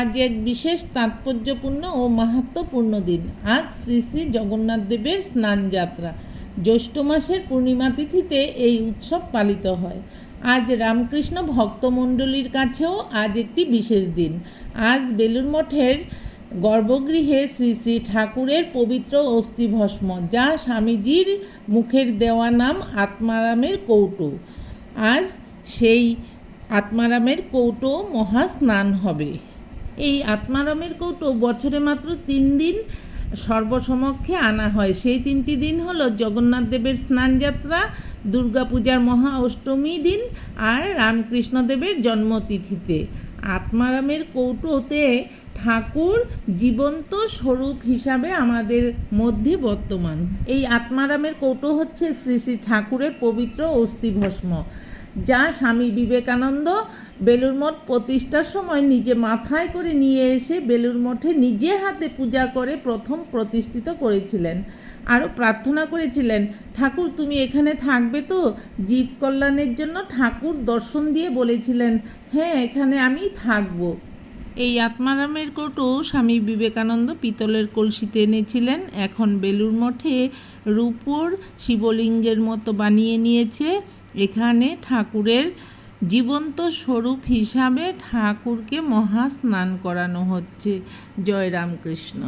আজ এক বিশেষ তাৎপর্যপূর্ণ ও মাহাত্ম্যপূর্ণ দিন। আজ শ্রী শ্রী জগন্নাথ দেবের স্নানযাত্রা। জ্যৈষ্ঠ মাসের পূর্ণিমা তিথিতে এই উৎসব পালিত হয়। আজ রামকৃষ্ণ ভক্তমণ্ডলীর কাছেও আজ একটি বিশেষ দিন। আজ বেলুর মঠের গর্ভগৃহে শ্রী শ্রী ঠাকুরের পবিত্র অস্থিভস্ম, যা স্বামীজির মুখের দেওয়া নাম আত্মারামের কৌটো। আজ সেই আত্মারামের কৌটো মহাস্নান হবে। এই আত্মারামের কৌটো বছরে মাত্র তিন দিন সর্বসমক্ষে আনা হয়। সেই তিনটি দিন হল জগন্নাথ দেবের স্নানযাত্রা, দুর্গাপূজার মহা অষ্টমী দিন আর রামকৃষ্ণদেবের জন্মতিথিতে। আত্মারামের কৌটোতে ঠাকুর জীবন্ত স্বরূপ হিসাবে আমাদের মধ্যে বর্তমান। এই আত্মারামের কৌটো হচ্ছে শ্রী শ্রী ঠাকুরের পবিত্র অস্থিভস্ম। যা স্বামী বিবেকানন্দ বেলুর মঠ প্রতিষ্ঠার সময় নিজে মাথায় করে নিয়ে এসে বেলুর মঠে নিজে হাতে পূজা করে প্রথম প্রতিষ্ঠিত করেছিলেন। আরও প্রার্থনা করেছিলেন, ঠাকুর, তুমি এখানে থাকবে তো? জীব কল্যাণের জন্য ঠাকুর দর্শন দিয়ে বলেছিলেন হ্যাঁ এখানে আমি থাকব। এই আত্মারামের কোটো স্বামী বিবেকানন্দ পিতলের কলসিতে এনেছিলেন। এখন বেলুর মঠে রূপোর শিবলিঙ্গের মতো বানিয়ে নিয়েছে। এখানে ঠাকুরের জীবন্ত স্বরূপ হিসাবে ঠাকুরকে মহা স্নান করানো হচ্ছে। জয় রামকৃষ্ণ।